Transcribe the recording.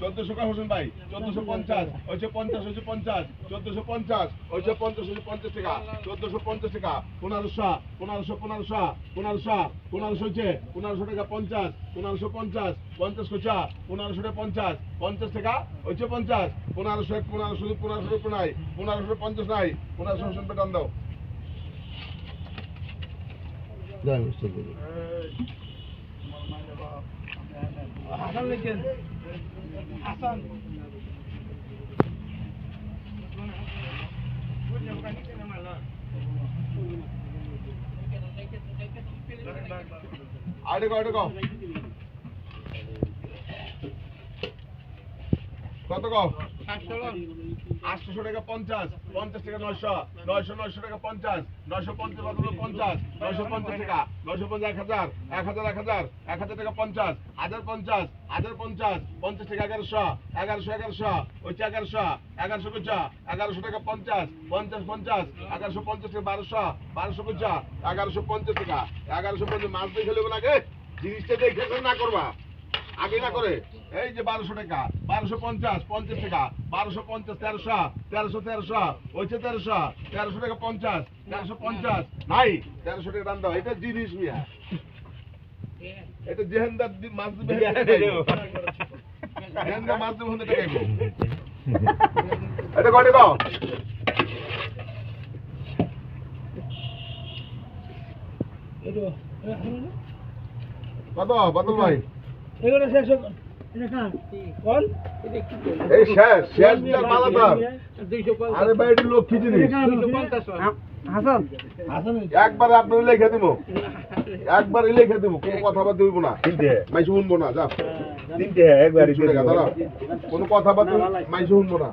চোদ্দশো কা হোসেন ভাই চোদ্দশো পঞ্চাশ হচ্ছে পঞ্চাশ হচ্ছে পঞ্চাশ চোদ্দশো পঞ্চাশ হচ্ছে পঞ্চাশ হচ্ছে পঞ্চাশ টাকা চোদ্দশো পঞ্চাশ টাকা পনেরোশো পনেরোশো পনেরোশো পনেরোশো পনেরোশো হচ্ছে পনেরোশো টাকা পঞ্চাশ পনেরোশো পঞ্চাশ পঞ্চাশ কোচা পনেরোশো টাকা পঞ্চাশ পঞ্চাশ টাকা হচ্ছে পঞ্চাশ পনেরোশো এক পনেরোশো পনেরোশো নাই পনেরোশো পঞ্চাশ নাই পনেরোশো হোসেন পেটান দাও। হাসান লিখেন। Hasan. అడుగు అడుగు কত কো আটশোশো টাকা পঞ্চাশ পঞ্চাশ টাকা নয়শো নয়শো নয়শো টাকা পঞ্চাশ, নয়শো পঞ্চাশ কত পঞ্চাশ, নয়শো পঞ্চাশ টাকা, নয়শো পঞ্চাশ, এক হাজার এক হাজার এক হাজার এক হাজার টাকা পঞ্চাশ, হাজার পঞ্চাশ হাজার পঞ্চাশ পঞ্চাশ টাকা এগারোশো এগারোশো এগারোশো হচ্ছে এগারোশো এগারোশো কুচা, এগারোশো টাকা পঞ্চাশ পঞ্চাশ পঞ্চাশ, এগারোশো পঞ্চাশ টাকা বারোশো বারোশো কুচা, এগারোশো পঞ্চাশ টাকা, এগারোশো পঞ্চাশ মাছ দিয়ে খেলে লাগে জিনিসটা দেখে না করবা। আগে না করে? এই যে বারোশো টাকা, বারোশো পঞ্চাশ পঞ্চাশ টাকা, বারোশো পঞ্চাশ, তেরোশো তেরোশো তেরোশো ওইছে তেরোশো তেরোশো টাকা পঞ্চাশ, তেরোশো পঞ্চাশ, নাই, তেরোশো টাকা দাম দাও, এটা জিনিস মিয়া। এটা জেহেন্দার মাছ দিবে জেহেন্দার মাছ দিবে হতে টাকা এটা কটে দাও। কত বাদল ভাই? এগুলো শেষ একবার আপনার লিখে দিব একবার লিখে দিব কোনো না। তিনটে। মাইসে শুনব না যা। তিনটে একবারই তিনশো টাকা দাঁড়া। কোনো মাইসে শুনব না।